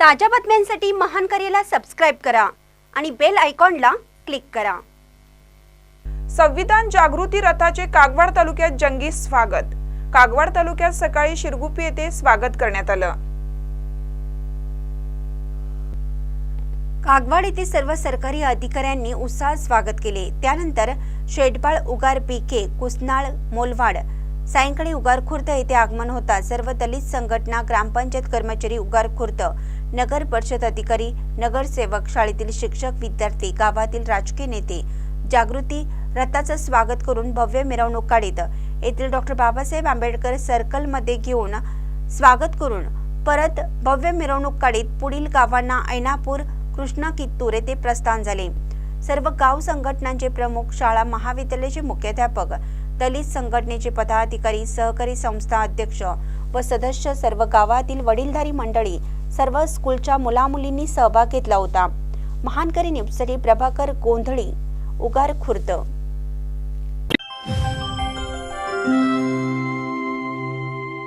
ताज्या बातम्यांसाठी महान करेला सबस्क्राईब करा आणि बेल आयकॉनला क्लिक करा. संविधान जागृती रथाचे कागवाड तालुक्यात जंगी स्वागत. कागवाड तालुक्यात सकाळी शिरगुप्पी येथे स्वागत करण्यात आलं. कागवाड येथे सर्व सरकारी अधिकाऱ्यांनी उत्साहात स्वागत केले. त्यानंतर शेटबाळ उगार पीके कुसनाळ मोलवाड सायंकाळी उगार खुर्द येथे आगमन होता. सर्व दलित संघटना ग्रामपंचायत कर्मचारी उगार खुर्द नगर परिषद अधिकारी नगरसेवक शाळेतील शिक्षक विद्यार्थी गावातील राजकीय नेते जागृती रथाचं स्वागत करून भव्य मिरवणूक काढीत येथील डॉक्टर बाबासाहेब आंबेडकर सर्कलमध्ये घेऊन स्वागत करून परत भव्य मिरवणूक काढीत पुढील गावांना ऐनापूर कृष्णा कित्तूर येथे प्रस्थान झाले. सर्व गाव संघटनांचे प्रमुख शाळा महाविद्यालयाचे मुख्याध्यापक दलित संघटनेचे पदाधिकारी सहकारी संस्था अध्यक्ष व सदस्य सर्व गावातील वडीलधारी मंडळी सर्व स्कूलच्या मुलामुलींनी सहभाग घेतला होता. महानकरी न्यूजसाठी प्रभाकर गोंधळी उगार खुर्द.